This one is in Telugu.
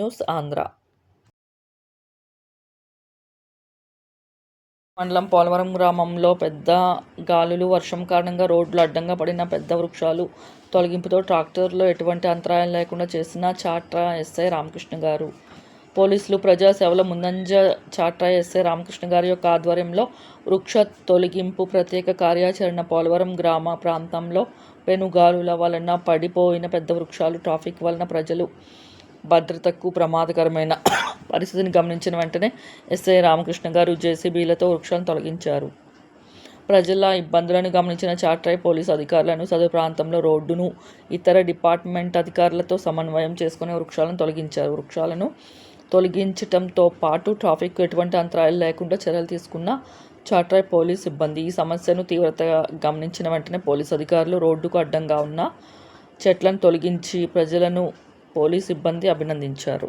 న్యూస్ ఆంధ్ర. మండలం పోలవరం గ్రామంలో పెద్ద గాలులు వర్షం కారణంగా రోడ్లు అడ్డంగా పడిన పెద్ద వృక్షాలు తొలగింపుతో ట్రాక్టర్లో ఎటువంటి అంతరాయం లేకుండా చేసిన చాట్రా ఎస్ఐ రామకృష్ణ గారు. పోలీసులు ప్రజా సేవల ముందంజ చాట్రా ఎస్ఐ రామకృష్ణ గారి యొక్క ఆధ్వర్యంలో వృక్ష తొలగింపు ప్రత్యేక కార్యాచరణ పోలవరం గ్రామ ప్రాంతంలో పెనుగాలుల వలన పడిపోయిన పెద్ద వృక్షాలు ట్రాఫిక్ వలన ప్రజలు భద్రతకు ప్రమాదకరమైన పరిస్థితిని గమనించిన వెంటనే ఎస్ఐ రామకృష్ణ గారు జేసీబీలతో వృక్షాలను తొలగించారు. ప్రజల ఇబ్బందులను గమనించిన చాట్రాయ్ పోలీసు అధికారులను సదరు ప్రాంతంలో రోడ్డును ఇతర డిపార్ట్మెంట్ అధికారులతో సమన్వయం చేసుకుని వృక్షాలను తొలగించారు. వృక్షాలను తొలగించటంతో పాటు ట్రాఫిక్ ఎటువంటి అంతరాయాలు లేకుండా చర్యలు తీసుకున్న చాట్రాయ్ పోలీస్ సిబ్బంది ఈ సమస్యను తీవ్రతగా గమనించిన వెంటనే పోలీసు అధికారులు రోడ్డుకు అడ్డంగా ఉన్న చెట్లను తొలగించి ప్రజలను పోలీస్ సిబ్బంది అభినందించారు.